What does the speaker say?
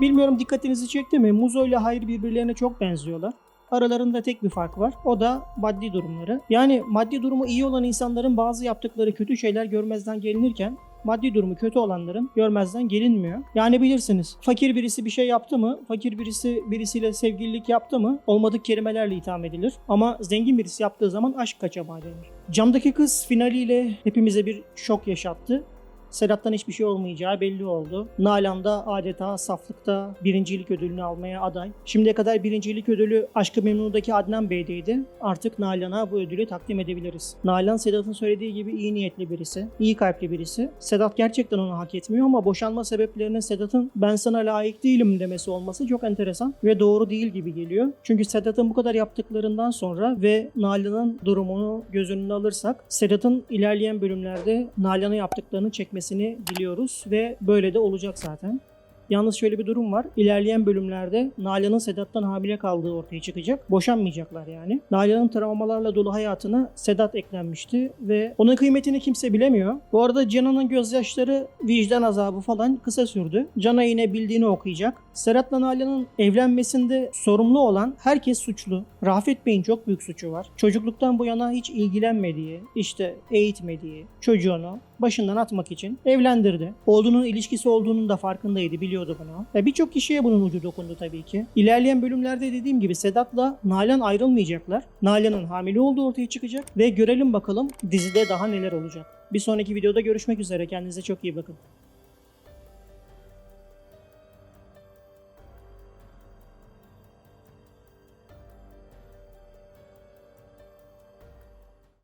Bilmiyorum dikkatinizi çekti mi? Muzo ile Hayır birbirlerine çok benziyorlar. Aralarında tek bir fark var. O da maddi durumları. Yani maddi durumu iyi olan insanların bazı yaptıkları kötü şeyler görmezden gelinirken maddi durumu kötü olanların görmezden gelinmiyor. Yani bilirsiniz fakir birisi bir şey yaptı mı, fakir birisi birisiyle sevgililik yaptı mı olmadık kelimelerle itham edilir. Ama zengin birisi yaptığı zaman aşk kaçamağı denir. Camdaki kız finaliyle hepimize bir şok yaşattı. Sedat'tan hiçbir şey olmayacağı belli oldu. Nalan da adeta saflıkta birincilik ödülünü almaya aday. Şimdiye kadar birincilik ödülü Aşkı Memnu'daki Adnan Bey'deydi. Artık Nalan'a bu ödülü takdim edebiliriz. Nalan Sedat'ın söylediği gibi iyi niyetli birisi, iyi kalpli birisi. Sedat gerçekten onu hak etmiyor ama boşanma sebeplerinin Sedat'ın ben sana layık değilim demesi olması çok enteresan ve doğru değil gibi geliyor. Çünkü Sedat'ın bu kadar yaptıklarından sonra ve Nalan'ın durumunu göz önüne alırsak Sedat'ın ilerleyen bölümlerde Nalan'a yaptıklarını çekmesini diliyoruz ve böyle de olacak zaten. Yalnız şöyle bir durum var. İlerleyen bölümlerde Nalan'ın Sedat'tan hamile kaldığı ortaya çıkacak. Boşanmayacaklar yani. Nalan'ın travmalarla dolu hayatına Sedat eklenmişti ve onun kıymetini kimse bilemiyor. Bu arada Canan'ın gözyaşları vicdan azabı falan kısa sürdü. Cana yine bildiğini okuyacak. Serhat'la Nalan'ın evlenmesinde sorumlu olan herkes suçlu. Rafet Bey'in çok büyük suçu var. Çocukluktan bu yana hiç ilgilenmediği, işte eğitmediği çocuğunu başından atmak için evlendirdi. Oğlunun ilişkisi olduğunun da farkındaydı, biliyordu bunu. Ve birçok kişiye bunun ucu dokundu tabii ki. İlerleyen bölümlerde dediğim gibi Sedat'la Nalan ayrılmayacaklar. Nalan'ın hamile olduğu ortaya çıkacak ve görelim bakalım dizide daha neler olacak. Bir sonraki videoda görüşmek üzere. Kendinize çok iyi bakın.